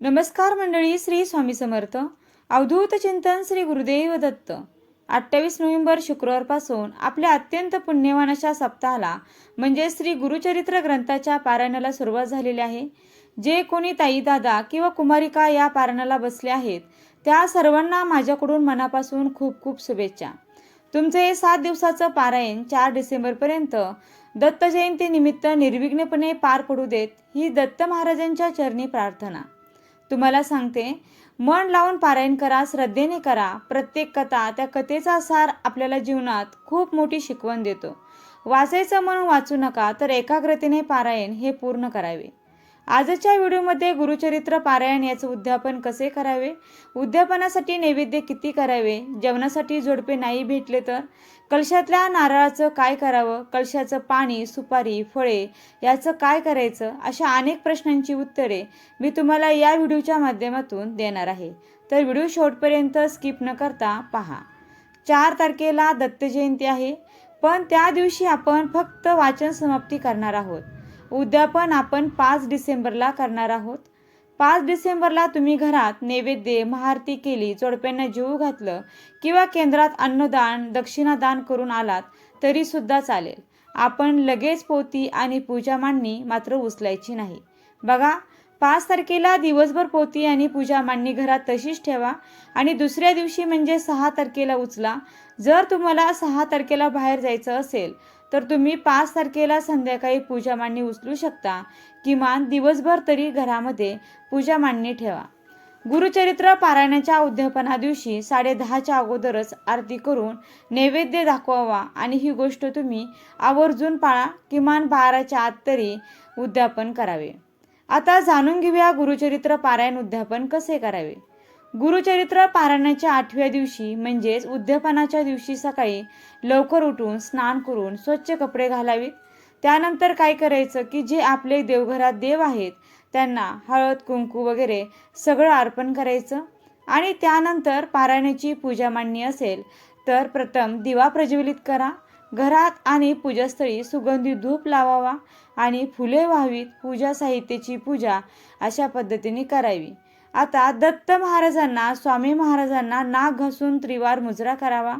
नमस्कार मंडळी श्री स्वामी समर्थ. अवधूत चिंतन श्री गुरुदेव दत्त. अठ्ठावीस नोव्हेंबर शुक्रवारपासून आपल्या अत्यंत पुण्यवान अशा सप्ताहाला म्हणजे श्री गुरुचरित्र ग्रंथाच्या पारायणाला सुरुवात झालेली आहे. जे कोणी ताई दादा किंवा कुमारिका या पारायणाला बसले आहेत त्या सर्वांना माझ्याकडून मनापासून खूप खूप शुभेच्छा. तुमचं हे सात दिवसाचं पारायण चार डिसेंबरपर्यंत दत्त जयंतीनिमित्त निर्विघ्नपणे पार पडू देत ही दत्त महाराजांच्या चरणी प्रार्थना. तुम्हाला सांगते. मन लावून पारायण करा श्रद्धेने करा. प्रत्येक कथा त्या कथेचा सार आपल्याला जीवनात खूप मोठी शिकवण देतो. वाचायचं म्हणून वाचू नका तर एकाग्रतेने पारायण हे पूर्ण करावे. आजच्या व्हिडिओमध्ये गुरुचरित्र पारायण याचं उद्यापन कसे करावे? उद्यापनासाठी नैवेद्य किती करावे? जेवणासाठी जोडपे नाही भेटले तर? कलशातल्या नारळाचं काय करावं? कलशाचं पाणी सुपारी फळे याचं काय करायचं? अशा अनेक प्रश्नांची उत्तरे मी तुम्हाला या व्हिडिओच्या माध्यमातून देणार आहे. तर व्हिडिओ शेवटपर्यंत स्किप न करता पहा. चार तारखेला दत्त जयंती आहे. पण त्या दिवशी आपण फक्त वाचन समाप्ती करणार आहोत. उद्यापन आपण पाच डिसेंबरला करणार आहोत. पाच डिसेंबरला तुम्ही घरात नैवेद्य महाआरती केली जोडप्यांना जीव घातलं किंवा केंद्रात अन्नदान दक्षिणादान करून आलात तरी सुद्धा चालेल. आपण लगेच पोती आणि पूजा मांडणी मात्र उचलायची नाही. बघा पाच तारखेला दिवसभर पोती आणि पूजा मांडणी घरात तशीच ठेवा आणि दुसऱ्या दिवशी म्हणजे सहा तारखेला उचला. जर तुम्हाला सहा तारखेला बाहेर जायचं असेल तर तुम्ही पाच तारखेला संध्याकाळी पूजा मांडणी उचलू शकता. किमान दिवसभर तरी घरामध्ये पूजा मांडणी ठेवा. गुरुचरित्र पारायणाच्या उद्यापना दिवशी साडे दहाच्या अगोदरच आरती करून नैवेद्य दाखवावा आणि ही गोष्ट तुम्ही आवर्जून पाळा. किमान बाराच्या आत तरी उद्यापन करावे. आता जाणून घेऊया गुरुचरित्र पारायण उद्यापन कसे करावे. गुरुचरित्र पारायणाच्या आठव्या दिवशी म्हणजेच उद्यापनाच्या दिवशी सकाळी लवकर उठून स्नान करून स्वच्छ कपडे घालावीत. त्यानंतर काय करायचं की जे आपले देवघरात देव आहेत त्यांना हळद कुंकू वगैरे सगळं अर्पण करायचं. आणि त्यानंतर पारायणाची पूजा मांडणी असेल तर प्रथम दिवा प्रज्वलित करा. घरात आणि पूजास्थळी सुगंधी धूप लावावा आणि फुले व्हावीत. पूजा साहित्याची पूजा अशा पद्धतीने करावी. आता दत्त महाराजांना स्वामी महाराजांना नाक घासून त्रिवार मुजरा करावा.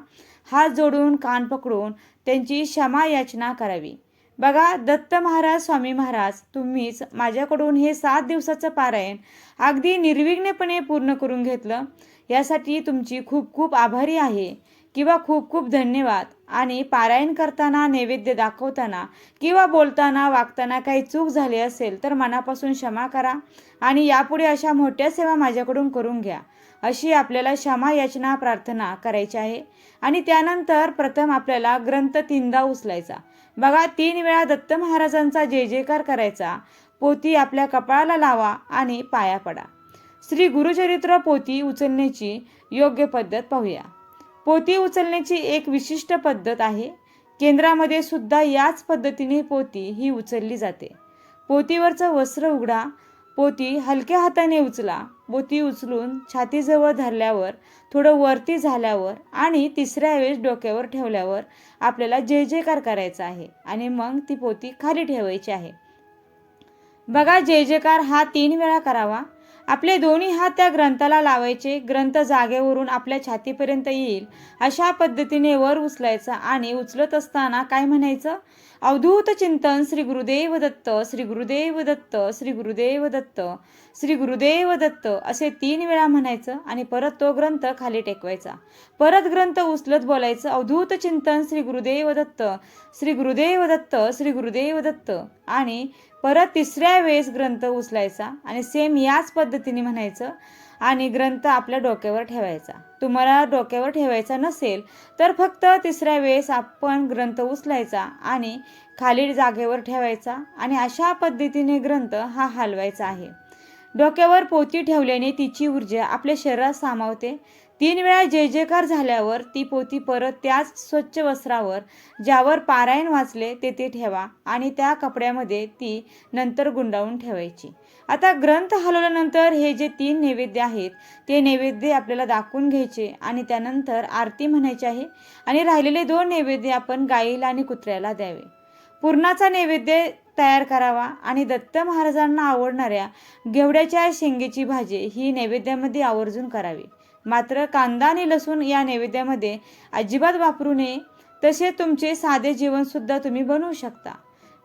हात जोडून कान पकडून त्यांची क्षमा याचना करावी. बघा दत्त महाराज स्वामी महाराज तुम्हीच माझ्याकडून हे सात दिवसाचं पारायण अगदी निर्विघ्नपणे पूर्ण करून घेतलं. यासाठी तुमची खूप खूप आभारी आहे. किंवा खूप खूप धन्यवाद. आणि पारायण करताना नैवेद्य दाखवताना किंवा बोलताना वागताना काही चूक झाली असेल तर मनापासून क्षमा करा आणि यापुढे अशा मोठ्या सेवा माझ्याकडून करून घ्या. अशी आपल्याला क्षमा याचना प्रार्थना करायची आहे. आणि त्यानंतर प्रथम आपल्याला ग्रंथ तीनदा उचलायचा. बघा तीन वेळा दत्त महाराजांचा जय जयकार करायचा. पोती आपल्या कपाळाला लावा आणि पाया पडा. श्री गुरुचरित्र पोती उचलण्याची योग्य पद्धत पाहूया. पोती उचलण्याची एक विशिष्ट पद्धत आहे. केंद्रामध्ये सुद्धा याच पद्धतीने पोती ही उचलली जाते. पोतीवरचं वस्त्र उघडा. पोती हलक्या हाताने उचला. पोती उचलून छातीजवळ धरल्यावर थोडं वरती झाल्यावर आणि तिसऱ्या वेळेस डोक्यावर ठेवल्यावर आपल्याला जय जयकार करायचा आहे आणि मग ती पोती खाली ठेवायची आहे. बघा जय जयकार हा तीन वेळा करावा. आपले दोन्ही हात त्या ग्रंथाला लावायचे ग्रंथ जागेवरून आपल्या छातीपर्यंत येईल. अशा पद्धतीने वर उचलायचा आणि उचलत असताना काय म्हणायचं? अवधूत चिंतन श्री गुरुदेव दत्त श्री गुरुदेव दत्त श्री गुरुदेव दत्त श्री गुरुदेव दत्त असे तीन वेळा म्हणायचं आणि परत तो ग्रंथ खाली टेकवायचा. परत ग्रंथ उचलत बोलायचं अवधूत चिंतन श्री गुरुदेव दत्त श्री गुरुदेव दत्त श्री गुरुदेव दत्त आणि परत तिसऱ्या वेळेस ग्रंथ उचलायचा आणि सेम याच पद्धतीने म्हणायचं आणि ग्रंथ आपल्या डोक्यावर ठेवायचा. तुम्हाला डोक्यावर ठेवायचा नसेल तर फक्त तिसऱ्या वेळेस आपण ग्रंथ उचलायचा आणि खाली जागेवर ठेवायचा आणि अशा पद्धतीने ग्रंथ हा हलवायचा आहे. डोक्यावर पोती ठेवल्याने तिची ऊर्जा आपल्या शरीरात सामावते. तीन वेळा जय जयकार झाल्यावर ती पोती परत त्याच स्वच्छ वस्त्रावर ज्यावर पारायण वाचले तेथे ठेवा आणि त्या कपड्यामध्ये ती नंतर गुंडाळून ठेवायची. आता ग्रंथ हलवल्यानंतर हे जे तीन नैवेद्य आहेत ते नैवेद्य आपल्याला दाखवून घ्यायचे आणि त्यानंतर आरती म्हणायची आहे आणि राहिलेले दोन नैवेद्य आपण गाईला आणि कुत्र्याला द्यावे. पूर्णाचा नैवेद्य तयार करावा आणि दत्त महाराजांना आवडणाऱ्या घेवड्याच्या शेंगेची भाजी ही नैवेद्यामध्ये आवर्जून करावी. मात्र कांदा आणि लसूण या नैवेद्यामध्ये अजिबात वापरू नये. तसे तुमचे साधे जेवणसुद्धा तुम्ही बनवू शकता.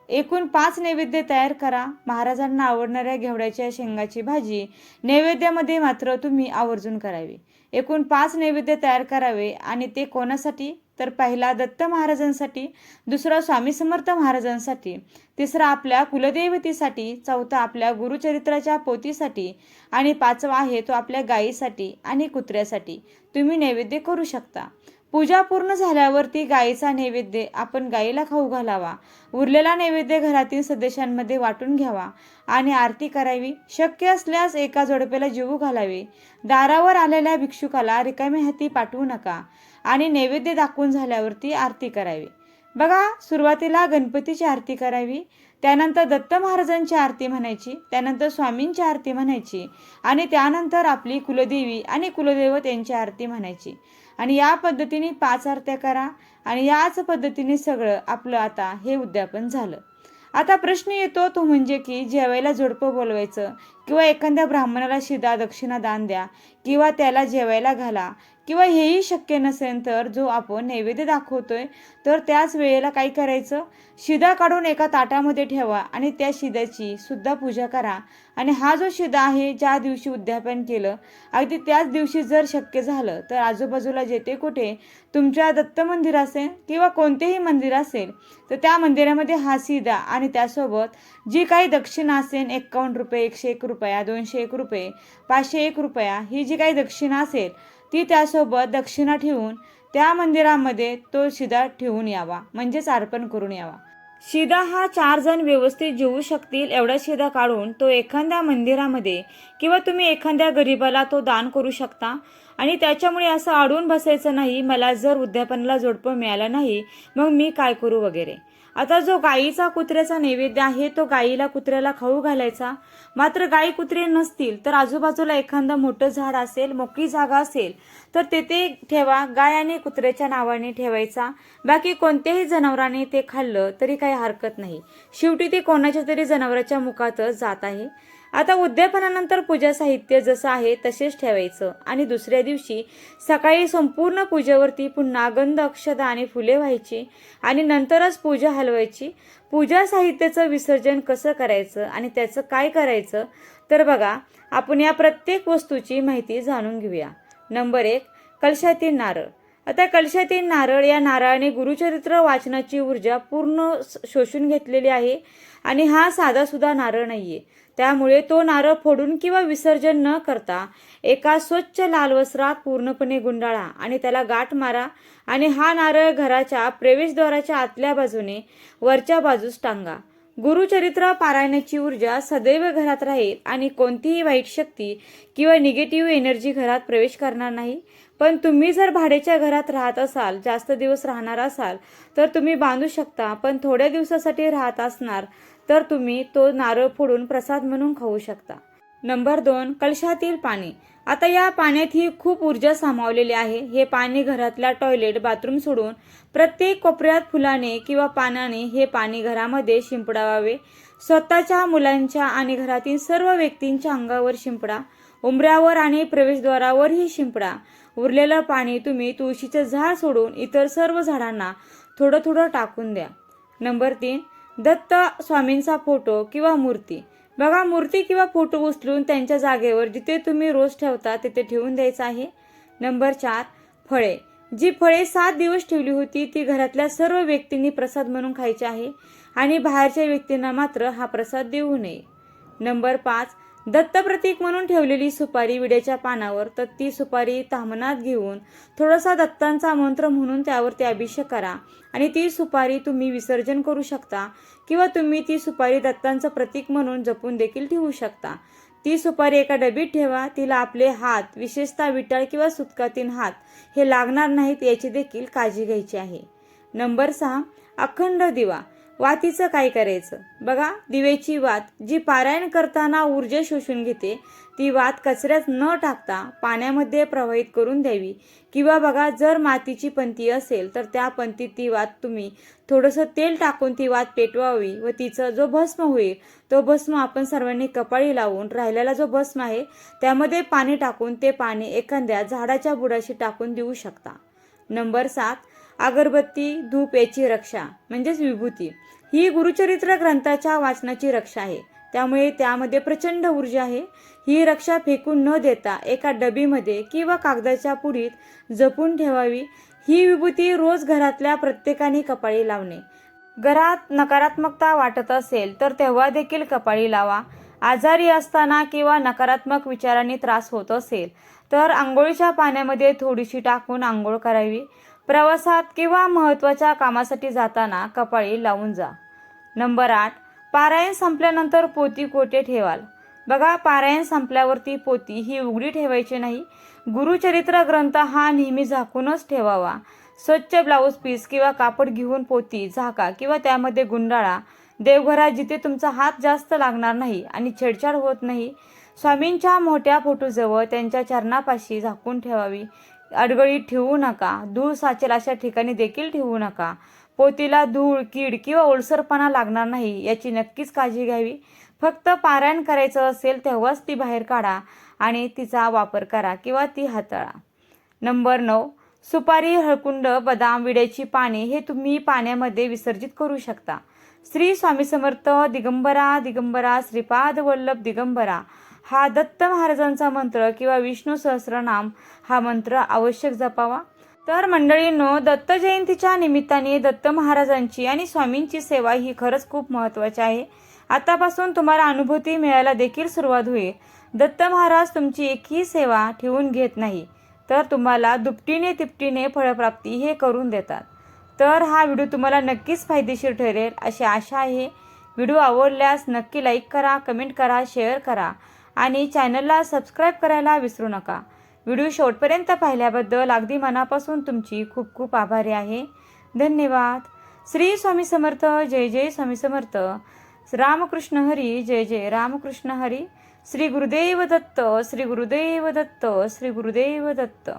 एकूण पाच नैवेद्य तयार करा. महाराजांना आवडणाऱ्या घेवड्याच्या शेंगाची भाजी नैवेद्यामध्ये मात्र तुम्ही आवर्जून करावी. एकूण पाच नैवेद्य तयार करावे आणि ते कोणासाठी? तर पहिला दत्त महाराजांसाठी दुसरा स्वामी समर्थ महाराजांसाठी तिसरा आपल्या कुलदैवतीसाठी चौथा आपल्या गुरुचरित्राच्या पोतीसाठी आणि पाचवा आहे तो आपल्या गायीसाठी आणि कुत्र्यासाठी. तुम्ही नैवेद्य करू शकता. पूजा पूर्ण झाल्यावरती गायीचा नैवेद्य आपण गायीला खाऊ घालावा. उरलेला नैवेद्य घरातील सदस्यांमध्ये वाटून घ्यावा आणि आरती करावी. शक्य असल्यास एका जोडपेला जीवू घालावे. दारावर आलेल्या भिक्षुकाला रिकामे हाती पाठवू नका आणि नैवेद्य दाखवून झाल्यावरती आरती करावी. बघा सुरुवातीला गणपतीची आरती करावी त्यानंतर दत्त महाराजांची आरती म्हणायची त्यानंतर स्वामींची आरती म्हणायची आणि त्यानंतर आपली कुलदेवी आणि कुलदैवत यांची आरती म्हणायची. आणि या पद्धतीने पाच आरत्या करा आणि याच पद्धतीने सगळं आपलं आता हे उद्यापन झालं. आता प्रश्न येतो तो म्हणजे की जेवायला जोडपं बोलवायचं किंवा एखाद्या ब्राह्मणाला शिदा दक्षिणा दान द्या किंवा त्याला जेवायला घाला किंवा हेही शक्य नसेल तर जो आपण नैवेद्य दाखवतोय तर त्याच वेळेला काय करायचं? शिदा काढून एका ताटामध्ये ठेवा आणि त्या शिद्याची सुद्धा पूजा करा. आणि हा जो शिदा आहे ज्या दिवशी उद्यापन केलं अगदी त्याच दिवशी जर शक्य झालं तर आजूबाजूला जेथे कुठे तुमच्या दत्त मंदिर असेल किंवा कोणतेही मंदिर असेल तर त्या मंदिरामध्ये हा शिदा आणि त्यासोबत जी काही दक्षिणा असेल एक्कावन्न रुपये एकशे एक रुपया दोनशे एक रुपये पाचशे एक रुपया ही जी काही दक्षिणा असेल ती त्यासोबत दक्षिणा ठेवून त्या मंदिरामध्ये तो शिदा ठेवून यावा. म्हणजेच अर्पण करून यावा. शिदा हा चार जण व्यवस्थित जेवू शकतील एवढा शिदा काढून तो एखाद्या मंदिरामध्ये किंवा तुम्ही एखाद्या गरीबाला तो दान करू शकता. आणि त्याच्यामुळे असं अडून बसायचं नाही मला जर उद्यापनाला जोडपं मिळालं नाही मग मी काय करू वगैरे? आता जो गाईचा कुत्र्याचा नैवेद्य आहे तो गाईला कुत्र्याला खाऊ घालायचा. मात्र गाई कुत्रे नसतील तर आजूबाजूला एखादं मोठं झाड असेल मोकळी जागा असेल तर तेथे ठेवा गाय आणि कुत्र्याच्या नावाने ठेवायचा. बाकी कोणत्याही जनावराने ते खाल्लं तरी काही हरकत नाही. शेवटी ते कोणाच्या तरी जनावराच्या मुखातच जात आहे. आता उद्यापनानंतर पूजा साहित्य जसं आहे तसेच ठेवायचं. आणि दुसऱ्या दिवशी सकाळी संपूर्ण पूजेवरती पुन्हा गंध अक्षदा आणि फुले व्हायची आणि नंतरच पूजा हलवायची. पूजा साहित्याचं विसर्जन कसं करायचं आणि त्याचं काय करायचं? तर बघा आपण या प्रत्येक वस्तूची माहिती जाणून घेऊया. नंबर एक कलशातील नारळ. आता कलशातील नारळ या नारळाने गुरुचरित्र वाचनाची ऊर्जा पूर्ण शोषून घेतलेली आहे आणि हा साधासुद्धा नारळ नाही आहे त्यामुळे तो नारळ फोडून किंवा विसर्जन न करता एका स्वच्छ लाल वस्त्रात पूर्णपणे गुंडाळा आणि त्याला गाठ मारा आणि हा नारळ घराच्या प्रवेशद्वाराच्या आतल्या बाजूने वरच्या बाजूस टांगा. गुरुचरित्र पारायणाची ऊर्जा सदैव घरात राहील आणि कोणतीही वाईट शक्ती किंवा निगेटिव्ह एनर्जी घरात प्रवेश करणार नाही. पण तुम्ही जर भाड्याच्या घरात राहत असाल जास्त दिवस राहणार असाल तर तुम्ही बांधू शकता पण थोड्या दिवसासाठी राहत असणार तर तुम्ही तो नारळ फोडून प्रसाद म्हणून खाऊ शकता. नंबर दोन कलशातील पाणी. आता या पाण्यात ही खूप ऊर्जा सामावलेली आहे. हे पाणी घरातल्या टॉयलेट बाथरूम सोडून प्रत्येक कोपऱ्यात फुलाने किंवा पानाने हे पाणी घरामध्ये शिंपडावे स्वतःच्या मुलांच्या आणि घरातील सर्व व्यक्तींच्या अंगावर शिंपडा. उंबऱ्यावर आणि प्रवेशद्वारावरही शिंपडा. उरलेलं पाणी तुम्ही तुळशीचं झाड सोडून इतर सर्व झाडांना थोडं थोडं टाकून द्या. नंबर तीन दत्त स्वामींचा फोटो किंवा मूर्ती. बघा मूर्ती किंवा फोटो उचलून त्यांच्या जागेवर जिथे तुम्ही रोज ठेवता तिथे ठेवून द्यायचं आहे. नंबर चार फळे. जी फळे सात दिवस ठेवली होती ती घरातल्या सर्व व्यक्तींनी प्रसाद म्हणून खायची आहे आणि बाहेरच्या व्यक्तींना मात्र हा प्रसाद देऊ नये. नंबर पाच दत्त प्रतीक म्हणून ठेवलेली सुपारी विड्याच्या पानावर तर ती सुपारी तामनात घेऊन थोडासा दत्तांचा मंत्र म्हणून त्यावरती अभिषेक करा. आणि ती सुपारी तुम्ही विसर्जन करू शकता किंवा तुम्ही ती सुपारी दत्तांचं प्रतीक म्हणून जपून देखील ठेवू शकता. ती सुपारी एका डबीत ठेवा तिला आपले हात विशेषतः विटाळ किंवा सुतकातील हात हे लागणार नाहीत याची देखील काळजी घ्यायची आहे. नंबर सहा अखंड दिवा. वातीचं काय करायचं? बघा दिवेची वात जी पारायण करताना ऊर्जा शोषून घेते ती वात कचऱ्यात न टाकता पाण्यामध्ये प्रवाहित करून द्यावी. किंवा बघा जर मातीची पंती असेल तर त्या पंतीत ती वात तुम्ही थोडंसं तेल टाकून ती वात पेटवावी व तिचा जो भस्म होईल तो भस्म आपण सर्वांनी कपाळी लावून राहिलेला जो भस्म आहे त्यामध्ये पाणी टाकून ते पाणी एखाद्या झाडाच्या बुडाशी टाकून देऊ शकता. नंबर सात अगरबत्ती धूप याची रक्षा म्हणजेच विभूती. ही गुरुचरित्र ग्रंथाच्या वाचनाची रक्षा आहे. त्यामुळे त्यामध्ये प्रचंड ऊर्जा आहे. ही रक्षा फेकून न देता एका डबीमध्ये किंवा कागदाच्या पुडीत जपून ठेवावी. ही विभूती रोज घरातल्या प्रत्येकाने कपाळी लावणे. घरात नकारात्मकता वाटत असेल तर तेव्हा देखील कपाळी लावा. आजारी असताना किंवा नकारात्मक विचारांनी त्रास होत असेल तर आंघोळीच्या पाण्यामध्ये थोडीशी टाकून आंघोळ करावी. प्रवासात किंवा महत्त्वाच्या कामासाठी जाताना कपाळी लावून जा. नंबर आठ पारायण संपल्यानंतर पोती कोठे ठेवाल? बघा पारायण संपल्यावरती पोती ही उघडी ठेवायची नाही. गुरुचरित्र ग्रंथ हा नेहमी झाकूनच ठेवावा. स्वच्छ ब्लाऊज पीस किंवा कापड घेऊन पोती झाका किंवा त्यामध्ये गुंडाळा. देवघरात जिथे तुमचा हात जास्त लागणार नाही आणि छेडछाड होत नाही स्वामींच्या मोठ्या फोटोजवळ त्यांच्या चरणापाशी झाकून ठेवावी. अडगळीत ठेवू नका. धूळ साचेल अशा ठिकाणी देखील ठेवू नका. पोतीला धूळ कीड किंवा ओलसरपणा लागणार नाही याची नक्कीच काळजी घ्यावी. फक्त पारायण करायचं असेल तेव्हाच ती बाहेर काढा आणि तिचा वापर करा किंवा ती हाताळा. नंबर नऊ. सुपारी हळकुंड बदाम विड्याची पाने हे तुम्ही पाण्यामध्ये विसर्जित करू शकता. श्री स्वामी समर्थ दिगंबरा दिगंबरा श्रीपाद वल्लभ दिगंबरा. हा दत्त महाराजांचा मंत्र किंवा विष्णू सहस्रनाम हा मंत्र आवश्यक जपावा. तर मंडळींनो दत्त जयंतीच्या निमित्ताने दत्त महाराजांची आणि स्वामींची सेवा ही खरंच खूप महत्त्वाची आहे. आतापासून तुम्हाला अनुभूती मिळायला देखील सुरुवात होईल. दत्त महाराज तुमची एकही सेवा ठेवून घेत नाही तर तुम्हाला दुपटीने तिपटीने फळप्राप्ती हे करून देतात. तर हा व्हिडिओ तुम्हाला नक्कीच फायदेशीर ठरेल अशी आशा आहे. व्हिडिओ आवडल्यास नक्की लाईक करा कमेंट करा शेअर करा. आणि चॅनलला सबस्क्राईब करायला विसरू नका. व्हिडिओ शेवटपर्यंत पाहिल्याबद्दल अगदी मनापासून तुमची खूप खूप आभारी आहे. धन्यवाद. श्री स्वामी समर्थ जय जय स्वामी समर्थ. रामकृष्ण हरी जय जय रामकृष्ण हरी. श्री गुरुदेव दत्त श्री गुरुदेव दत्त श्री गुरुदेव दत्त.